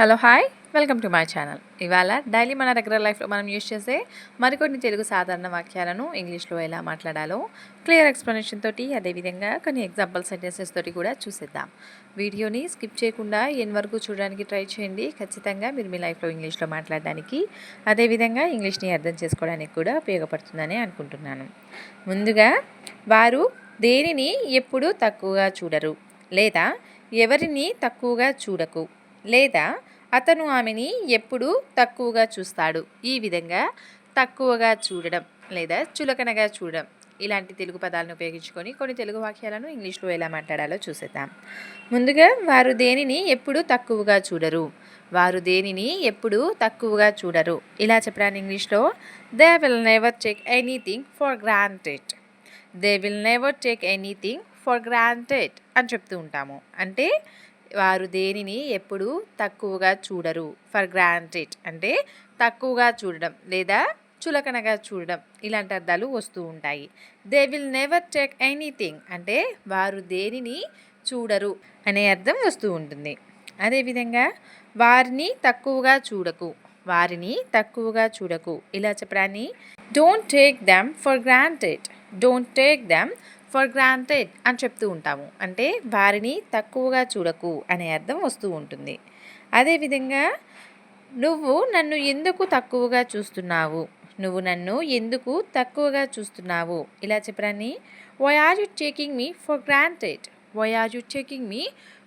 Hello hi. Welcome to my channel. ఇవాళ daily మన regular లైఫ్లో మనం యూజ్ చేసే మరికొన్ని తెలుగు సాధారణ వాక్యాలను ఇంగ్లీష్లో ఎలా మాట్లాడాలో క్లియర్ ఎక్స్ప్లెనేషన్ తోటి అదేవిధంగా కొన్ని ఎగ్జాంపుల్ సెంటెన్సెస్ తోటి కూడా చూసేద్దాం. వీడియోని స్కిప్ చేయకుండా ఎన్ వరకు చూడడానికి ట్రై చేయండి. ఖచ్చితంగా మీరు మీ లైఫ్లో ఇంగ్లీష్లో మాట్లాడడానికి అదేవిధంగా ఇంగ్లీష్ని అర్థం చేసుకోవడానికి కూడా ఉపయోగపడుతుందని అనుకుంటున్నాను. ముందుగా వారు దేనిని ఎప్పుడూ తక్కువగా చూడరు? లేదా ఎవరిని తక్కువగా చూడకు? లేదా అతను ఆమెని ఎప్పుడూ తక్కువగా చూస్తాడు. ఈ విధంగా తక్కువగా చూడడం లేదా చులకనగా చూడడం. ఇలాంటి తెలుగు పదాలను ఉపయోగించుకొని కొన్ని తెలుగు వాక్యాలను ఇంగ్లీష్లో ఎలా మాట్లాడాలో చూసేద్దాం. ముందుగా వారు దేనిని ఎప్పుడూ తక్కువగా చూడరు? వారు దేనిని ఎప్పుడూ తక్కువగా చూడరు? ఇలా చెప్పడానికి ఇంగ్లీష్లో they will never take anything for granted they will never take anything for granted అని చెప్తూ ఉంటాము. అంటే వారు దేనిని ఎప్పుడూ తక్కువగా చూడరు. ఫర్ గ్రాంటెడ్ అంటే తక్కువగా చూడడం లేదా చులకనగా చూడడం ఇలాంటి అర్థాలు వస్తూ ఉంటాయి. They will never take anything అంటే వారు దేనిని చూడరు అనే అర్థం వస్తూ ఉంటుంది. అదేవిధంగా వారిని తక్కువగా చూడకు వారిని తక్కువగా చూడకు. ఇలా చెప్పడాన్ని don't take them for granted don't take them for granted అని చెప్తూ ఉంటాము. అంటే వారిని తక్కువగా చూడకు అనే అర్థం వస్తూ ఉంటుంది. అదేవిధంగా నువ్వు నన్ను ఎందుకు తక్కువగా చూస్తున్నావు? నువ్వు నన్ను ఎందుకు తక్కువగా చూస్తున్నావు? ఇలా చెప్పరాని why are you taking me for granted why are you taking me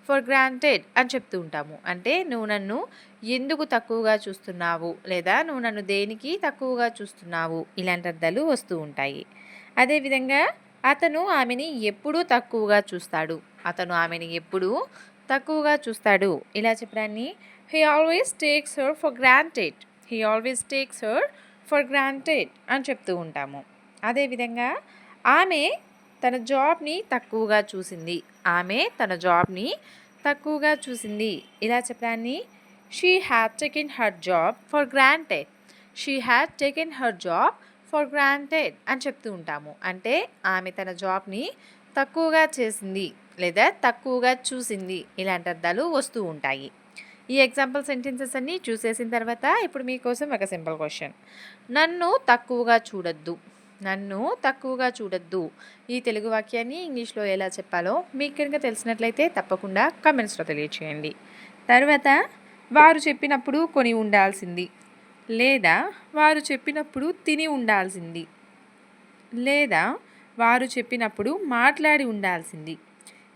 for granted అని చెప్తూ ఉంటాము. అంటే నువ్వు నన్ను ఎందుకు తక్కువగా చూస్తున్నావు? లేదా నువ్వు నన్ను దేనికి తక్కువగా చూస్తున్నావు? ఇలాంటి అర్థాలు వస్తూ ఉంటాయి. అదేవిధంగా అతను ఆమెని ఎప్పుడూ తక్కువగా చూస్తాడు. అతను ఆమెని ఎప్పుడూ తక్కువగా చూస్తాడు. ఇలా చెప్పడాన్ని he always takes her for granted he always takes her for granted అని చెప్తూ ఉంటాము. అదేవిధంగా ఆమె తన జాబ్ని తక్కువగా చూసింది. ఆమె తన జాబ్ని తక్కువగా చూసింది. ఇలా చెప్పడాన్ని she had taken her job for granted she had taken her job for granted అని చెప్తూ ఉంటాము. అంటే ఆమె తన జాబ్ని తక్కువగా చేసింది లేదా తక్కువగా చూసింది ఇలాంటి అర్థాలు వస్తూ ఉంటాయి. ఈ ఎగ్జాంపుల్ సెంటెన్సెస్ అన్నీ చూసేసిన తర్వాత ఇప్పుడు మీకోసం ఒక సింపుల్ క్వశ్చన్. నన్ను తక్కువగా చూడొద్దు. నన్ను తక్కువగా చూడొద్దు. ఈ తెలుగు వాక్యాన్ని ఇంగ్లీష్లో ఎలా చెప్పాలో మీకు కనుక తెలిసినట్లయితే తప్పకుండా కమెంట్స్లో తెలియచేయండి. తర్వాత వారు చెప్పినప్పుడు కొని ఉండాల్సింది. లేదా వారు చెప్పినప్పుడు తిని ఉండాల్సింది. లేదా వారు చెప్పినప్పుడు మాట్లాడి ఉండాల్సింది.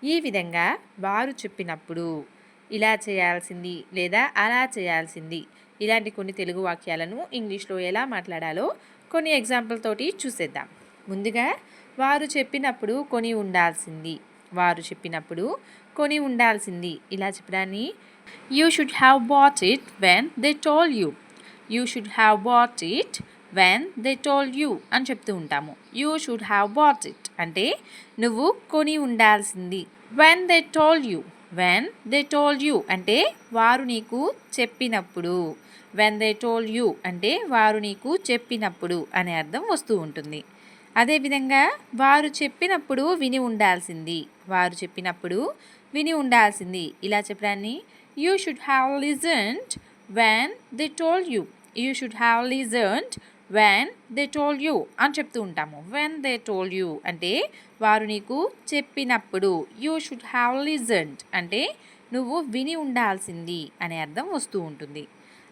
ఈ విధంగా వారు చెప్పినప్పుడు ఇలా చేయాల్సింది లేదా అలా చేయాల్సింది. ఇలాంటి కొన్ని తెలుగు వాక్యాలను ఇంగ్లీష్లో ఎలా మాట్లాడాలో కొన్ని ఎగ్జాంపుల్ తోటి చూసేద్దాం. ముందుగా వారు చెప్పినప్పుడు కొని ఉండాల్సింది. వారు చెప్పినప్పుడు కొని ఉండాల్సింది. ఇలా చెప్పడాన్ని. You should have bought it when they told you you should have bought it when they told you అని చెప్తూ ఉంటాము. You should have bought it అంటే నువ్వు కొని ఉండాల్సింది. When they told you when they told you అంటే వారు నీకు చెప్పినప్పుడు. వెన్ దే టోల్ యూ అంటే వారు నీకు చెప్పినప్పుడు అనే అర్థం వస్తూ ఉంటుంది. అదేవిధంగా వారు చెప్పినప్పుడు విని ఉండాల్సింది. వారు చెప్పినప్పుడు విని ఉండాల్సింది. ఇలా చెప్పడాన్ని. You should have listened when they told you you should have listened when they told you అని చెప్తూ ఉంటాము. వెన్ దే టోల్ యూ అంటే వారు నీకు చెప్పినప్పుడు యూ షుడ్ హ్యావ్ లిజన్డ్ అంటే నువ్వు విని ఉండాల్సింది అనే అర్థం వస్తూ ఉంటుంది.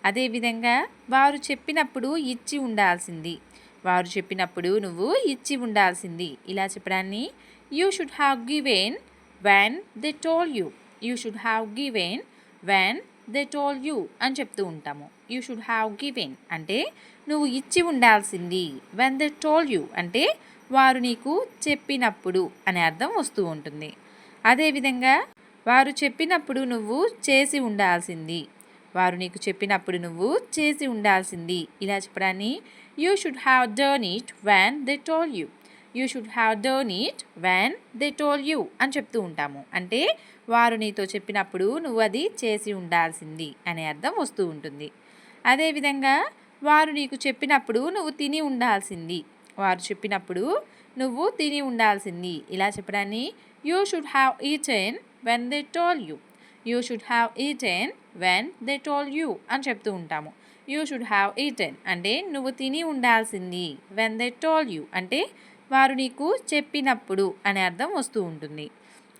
అదేవిధంగా వారు చెప్పినప్పుడు ఇచ్చి ఉండాల్సింది. వారు చెప్పినప్పుడు నువ్వు ఇచ్చి ఉండాల్సింది. ఇలా చెప్పడాన్ని you should have given when they told you you should have given when they told you అని చెప్తూ ఉంటాము. యూ షుడ్ హ్యావ్ గివెన్ అంటే నువ్వు ఇచ్చి ఉండాల్సింది. వెన్ దే టోల్ యూ అంటే వారు నీకు చెప్పినప్పుడు అనే అర్థం వస్తూ ఉంటుంది. అదేవిధంగా వారు చెప్పినప్పుడు నువ్వు చేసి ఉండాల్సింది. వారు నీకు చెప్పినప్పుడు నువ్వు చేసి ఉండాల్సింది. ఇలా చెప్పడాన్ని you should have done it when they told you you should have done it when they told you అని చెప్తూ ఉంటాము. అంటే వారు నీతో చెప్పినప్పుడు నువ్వు అది చేసి ఉండాల్సింది అనే అర్థం వస్తూ ఉంటుంది. అదేవిధంగా వారు నీకు చెప్పినప్పుడు నువ్వు తిని ఉండాల్సింది. వారు చెప్పినప్పుడు నువ్వు తిని ఉండాల్సింది. ఇలా చెప్పడాన్ని you should have eaten when they told you you should have eaten when they told you అని చెప్తూ ఉంటాము. యూ షుడ్ హ్యావ్ ఈటెన్ అంటే నువ్వు తిని ఉండాల్సింది వెన్ దే టోల్ యూ అంటే వారు నీకు చెప్పినప్పుడు అనే అర్థం వస్తూ ఉంటుంది.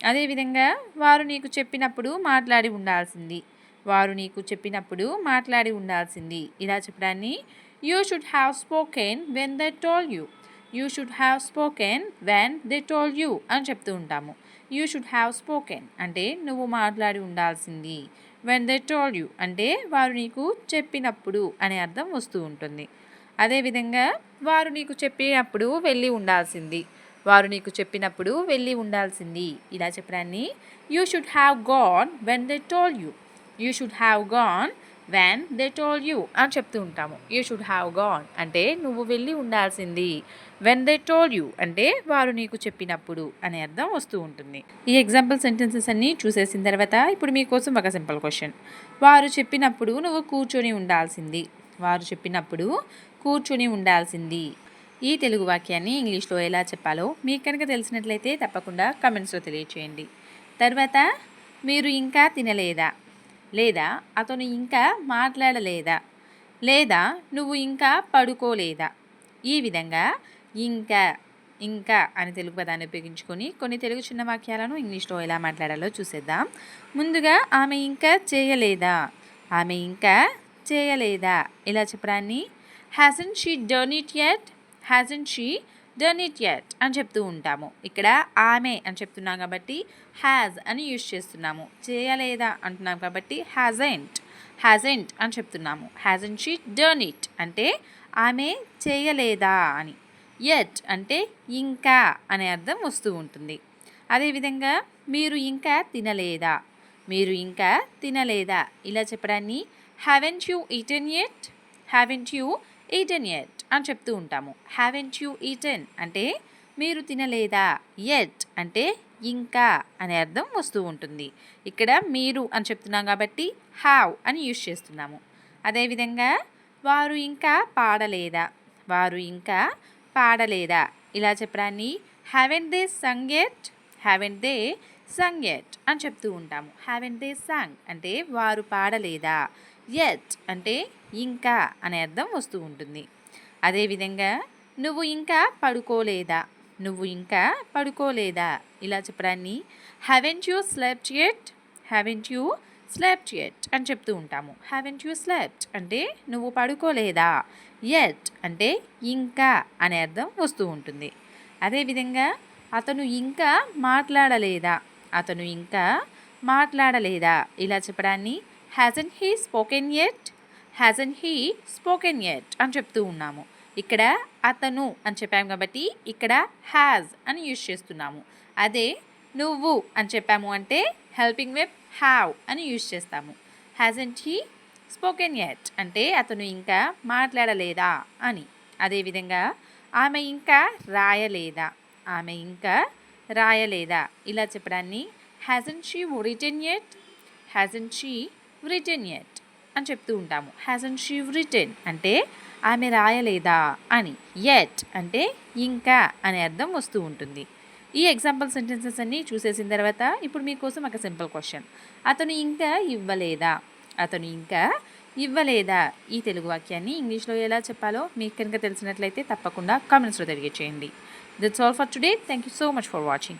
అదేవిధంగా వారు నీకు చెప్పినప్పుడు మాట్లాడి ఉండాల్సింది. వారు నీకు చెప్పినప్పుడు మాట్లాడి ఉండాల్సింది. ఇలా చెప్పడాన్ని you should have spoken when they told you you should have spoken when they told you అని చెప్తూ ఉంటాము. యూ షుడ్ హ్యావ్ స్పోకెన్ అంటే నువ్వు మాట్లాడి ఉండాల్సింది. వెన్ దే టోల్ యూ అంటే వారు నీకు చెప్పినప్పుడు అనే అర్థం వస్తూ ఉంటుంది. అదేవిధంగా వారు నీకు చెప్పినప్పుడు వెళ్ళి ఉండాల్సింది. వారు నీకు చెప్పినప్పుడు వెళ్ళి ఉండాల్సింది. ఇలా చెప్పడాన్ని you should have gone when they told you you should have gone when they told you అని చెప్తూ ఉంటాము. యూ షుడ్ హ్యావ్ గాన్ అంటే నువ్వు వెళ్ళి ఉండాల్సింది. వెన్ దే టోల్ యూ అంటే వారు నీకు చెప్పినప్పుడు అనే అర్థం వస్తూ ఉంటుంది. ఈ ఎగ్జాంపుల్ సెంటెన్సెస్ అన్నీ చూసేసిన తర్వాత ఇప్పుడు మీకోసం ఒక సింపుల్ క్వశ్చన్ వారు చెప్పినప్పుడు నువ్వు కూర్చొని ఉండాల్సింది. వారు చెప్పినప్పుడు కూర్చొని ఉండాల్సింది. ఈ తెలుగు వాక్యాన్ని ఇంగ్లీష్లో ఎలా చెప్పాలో మీకు కనుక తెలిసినట్లయితే తప్పకుండా కమెంట్స్లో తెలియచేయండి. తర్వాత మీరు ఇంకా తినలేదా? లేదా అతను ఇంకా మాట్లాడలేదా? లేదా నువ్వు ఇంకా పడుకోలేదా? ఈ విధంగా ఇంకా ఇంకా అని తెలుగు పదాన్ని ఉపయోగించుకొని కొన్ని తెలుగు చిన్న వాక్యాలను ఇంగ్లీష్లో ఎలా మాట్లాడాలో చూసేద్దాం. ముందుగా ఆమె ఇంకా చేయలేదా? ఆమె ఇంకా చేయలేదా? ఇలా చెప్పడాన్ని hasn't she done it yet hasn't she done it yet అని చెప్తూ ఉంటాము. ఇక్కడ ఆమె అని చెప్తున్నాం కాబట్టి హ్యాజ్ అని యూజ్ చేస్తున్నాము. చేయలేదా అంటున్నాం కాబట్టి హ్యాజెంట్ హ్యాజెంట్ అని చెప్తున్నాము. హ్యాజెంట్ షీ డర్న్ ఇట్ అంటే ఆమె చేయలేదా అని. యట్ అంటే ఇంకా అనే అర్థం వస్తూ ఉంటుంది. అదేవిధంగా మీరు ఇంకా తినలేదా? మీరు ఇంకా తినలేదా? ఇలా చెప్పడాన్ని haven't you eaten yet haven't you eaten yet అని చెప్తూ ఉంటాము. హ్యావెంట్ యూ ఈటెన్ అంటే మీరు తినలేదా? ఎట్ అంటే ఇంకా అనే అర్థం వస్తూ ఉంటుంది. ఇక్కడ మీరు అని చెప్తున్నాం కాబట్టి హ్యావ్ అని యూజ్ చేస్తున్నాము. అదేవిధంగా వారు ఇంకా పాడలేదా? వారు ఇంకా పాడలేదా? ఇలా చెప్పడాన్ని haven they sung haven they sung అని చెప్తూ ఉంటాము. హ్యావెన్ దే సంగ్ అంటే వారు పాడలేదా? ఎట్ అంటే ఇంకా అనే అర్థం వస్తూ ఉంటుంది. అదేవిధంగా నువ్వు ఇంకా పడుకోలేదా? నువ్వు ఇంకా పడుకోలేదా? ఇలా చెప్పడాన్ని haven't you slept yet haven't you slept yet అని చెప్తూ ఉంటాము. హ్యావెంట్ యూ స్లెప్ట్ అంటే నువ్వు పడుకోలేదా? ఎట్ అంటే ఇంకా అనే అర్థం వస్తూ ఉంటుంది. అదేవిధంగా అతను ఇంకా మాట్లాడలేదా? అతను ఇంకా మాట్లాడలేదా? ఇలా చెప్పడాన్ని hasn't he spoken yet hasn't he spoken yet అని చెప్తూ ఉన్నాము. ఇక్కడ అతను అని చెప్పాము కాబట్టి ఇక్కడ హ్యాజ్ అని యూజ్ చేస్తున్నాము. అదే నువ్వు అని చెప్పాము అంటే హెల్పింగ్ వెబ్ హ్యావ్ అని యూజ్ చేస్తాము. హ్యాజెంట్ హీ స్పోకెన్ ఎట్ అంటే అతను ఇంకా మాట్లాడలేదా అని. అదేవిధంగా ఆమె ఇంకా రాయలేదా? ఆమె ఇంకా రాయలేదా? ఇలా చెప్పడాన్ని hasn't she written yet hasn't she written yet అని చెప్తూ ఉంటాము. హ్యాజన్ షీ రిటర్న్ అంటే ఆమె రాయలేదా అని. ఎట్ అంటే ఇంకా అనే అర్థం వస్తూ ఉంటుంది. ఈ ఎగ్జాంపుల్ సెంటెన్సెస్ అన్నీ చూసేసిన తర్వాత ఇప్పుడు మీకోసం ఒక సింపుల్ క్వశ్చన్ అతను ఇంకా ఇవ్వలేదా? అతను ఇంకా ఇవ్వలేదా? ఈ తెలుగు వాక్యాన్ని ఇంగ్లీష్లో ఎలా చెప్పాలో మీకు కనుక తెలిసినట్లయితే తప్పకుండా కామెంట్స్లో తెలియచేయండి. That's all for today thank you so much for watching